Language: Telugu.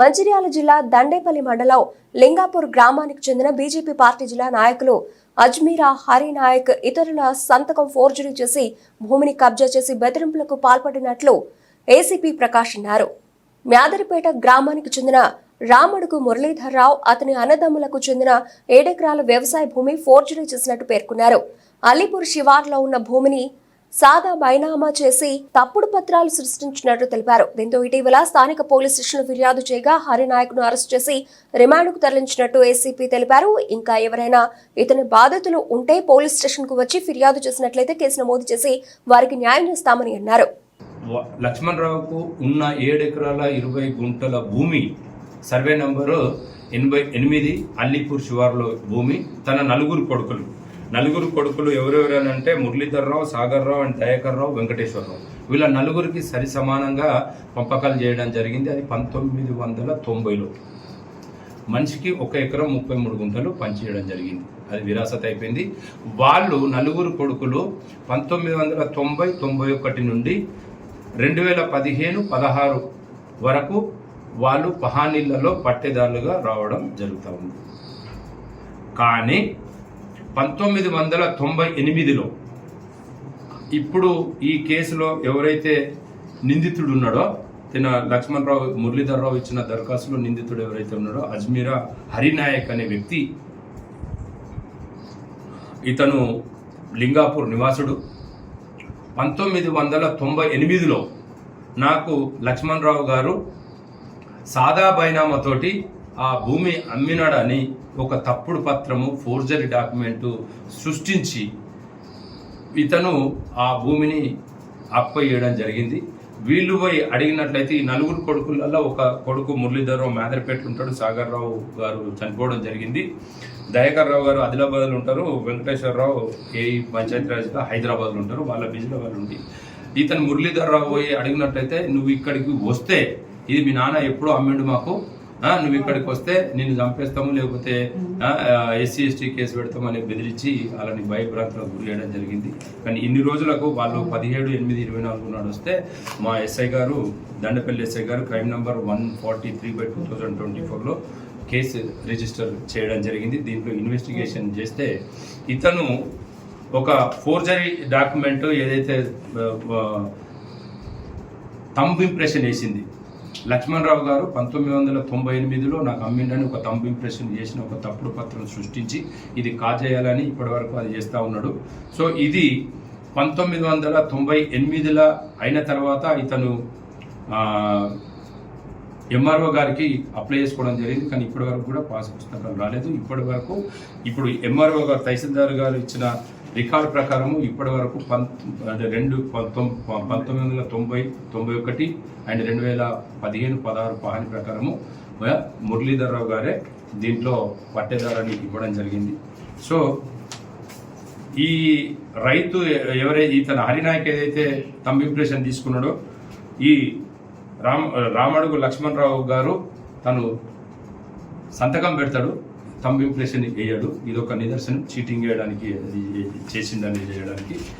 మంచిర్యాల జిల్లా దండేపల్లి మండలం లింగాపూర్ గ్రామానికి చెందిన బీజేపీ పార్టీ జిల్లా నాయకులు అజ్మీరా హరినాయక్ ఇతరుల సంతకం ఫోర్జరీ చేసి భూమిని కబ్జా చేసి బెదిరింపులకు పాల్పడినట్లు ఏసీపీ ప్రకాష్ అన్నారు మ్యాదరిపేట గ్రామానికి చెందిన రామడుగు మురళీధర్రావు అతని అన్నదమ్ములకు చెందిన ఏడెకరాల వ్యవసాయ భూమి ఫోర్జరీ చేసినట్టు పేర్కొన్నారు. అలీపూర్ శివార్లో ఉన్న భూమిని సాదా బైనామా చేసి తప్పుడు పత్రాలు సృష్టించినట్టు తెలిపారు. దీంతో ఇటీవల స్థానిక పోలీస్ స్టేషన్లో ఫిర్యాదు చేయగా హరినాయక్ను అరెస్ట్ చేసి రిమాండ్కు తరలించినట్టు ఏసీపీ తెలిపారు. ఇంకా ఎవరైనా ఇతని బాధితులు ఉంటే పోలీస్ స్టేషన్కు వచ్చి ఫిర్యాదు చేసినట్లయితే కేసు నమోదు చేసి వారికి న్యాయం చేస్తామని అన్నారు. వ- లక్ష్మణరావుకు ఉన్న ఏడు ఎకరాల ఇరవై గుంటల భూమి సర్వే నంబరు ఎనభై ఎనిమిది అల్లిపూర్ శివార్లో భూమి తన నలుగురు కొడుకులు. నలుగురు కొడుకులు ఎవరెవరనంటే మురళీధర్రావు సాగర్రావు అండ్ దయాకర్రావు వెంకటేశ్వరరావు. వీళ్ళ నలుగురికి సరి సమానంగా పంపకాలు చేయడం జరిగింది. అది పంతొమ్మిది వందల తొంభైలో. మనిషికి ఒక ఎకరం ముప్పై మూడు గుంటలు పనిచేయడం జరిగింది. అది విరాసత్ అయిపోయింది. వాళ్ళు నలుగురు కొడుకులు పంతొమ్మిది వందల తొంభై తొంభై ఒకటి నుండి రెండు వేల పదిహేను పదహారు వరకు వాళ్ళు పహానీళ్ళలో పట్టేదారులుగా రావడం జరుగుతూ ఉంది. కానీ పంతొమ్మిది వందల తొంభై ఎనిమిదిలో ఇప్పుడు ఈ కేసులో ఎవరైతే నిందితుడు ఉన్నాడో తిన లక్ష్మణరావు మురళీధర్రావు ఇచ్చిన దరఖాస్తులో నిందితుడు ఎవరైతే ఉన్నాడో అజ్మీరా హరినాయక్ అనే వ్యక్తి ఇతను లింగాపూర్ నివాసుడు. పంతొమ్మిది వందల తొంభై ఎనిమిదిలో నాకు లక్ష్మణరావు గారు సాదా బైనామాతోటి ఆ భూమి అమ్మినాడని ఒక తప్పుడు పత్రము ఫోర్జరీ డాక్యుమెంటు సృష్టించి ఇతను ఆ భూమిని అప్పయ్యడం జరిగింది. వీళ్ళు పోయి అడిగినట్లయితే ఈ నలుగురు కొడుకులలో ఒక కొడుకు మురళీధరరావు మేదరపేట ఉంటాడు సాగర్ రావు గారు చనిపోవడం జరిగింది. దయాకర్ రావు గారు ఆదిలాబాద్లో ఉంటారు వెంకటేశ్వరరావు ఏ పంచాయతీరాజ్గా హైదరాబాద్లో ఉంటారు వాళ్ళ బిజీలో వాళ్ళు ఉండి. ఇతను మురళీధరరావు పోయి అడిగినట్లయితే నువ్వు ఇక్కడికి వస్తే ఇది మీ నాన్న ఎప్పుడో అమ్మిండు మాకు నువ్వు ఇక్కడికి వస్తే నిన్ను చంపేస్తాము లేకపోతే ఎస్సీ ఎస్టీ కేసు పెడతామని బెదిరించి వాళ్ళని భయభ్రాంతులకు గురి చేయడం జరిగింది. కానీ ఇన్ని రోజులకు వాళ్ళు పదిహేడు ఎనిమిది ఇరవై నాలుగు నాడు వస్తే మా ఎస్ఐ గారు దండపల్లి ఎస్ఐ గారు crime number one forty three by two thousand twenty ఫోర్లో కేసు రిజిస్టర్ చేయడం జరిగింది. దీంట్లో ఇన్వెస్టిగేషన్ చేస్తే ఇతను ఒక ఫోర్జరీ డాక్యుమెంట్ ఏదైతే తంబ్ ఇంప్రెషన్ వేసింది. లక్ష్మణరావు గారు పంతొమ్మిది వందల తొంభై ఎనిమిదిలో నాకు అమ్మిండని ఒక తంబ్ ఇంప్రెషన్ చేసిన ఒక తప్పుడు పత్రం సృష్టించి ఇది కాజేయాలని ఇప్పటి వరకు అది చేస్తూ ఉన్నాడు. సో ఇది పంతొమ్మిది వందల తొంభై ఎనిమిదిలో అయిన తర్వాత ఇతను ఎంఆర్ఓ గారికి అప్లై చేసుకోవడం జరిగింది. కానీ ఇప్పటి వరకు కూడా పాస్ పుస్తకాలు రాలేదు. ఇప్పటి వరకు ఇప్పుడు ఎంఆర్ఓ గారు తహసీల్దార్ గారు ఇచ్చిన రికార్డు ప్రకారము ఇప్పటి వరకు అంటే రెండు పంతొమ్మిది వందల తొంభై తొంభై ఒకటి అండ్ రెండు వేల పదిహేను పదహారు పహాని ప్రకారము మురళీధర్రావు గారే దీంట్లో పట్టేదారాన్ని ఇవ్వడం జరిగింది. సో ఈ రైతు ఎవరై ఇతను హరినాయక్ ఏదైతే తమ్ ఇంప్రెషన్ తీసుకున్నాడో ఈ రామ్ రామడుగు లక్ష్మణరావు గారు తను సంతకం పెడతాడు. థంబ్ ఇంప్రెషన్ వేయడు. ఇది ఒక నిదర్శనం. చీటింగ్ చేయడానికి అది చేసిందని చేయడానికి.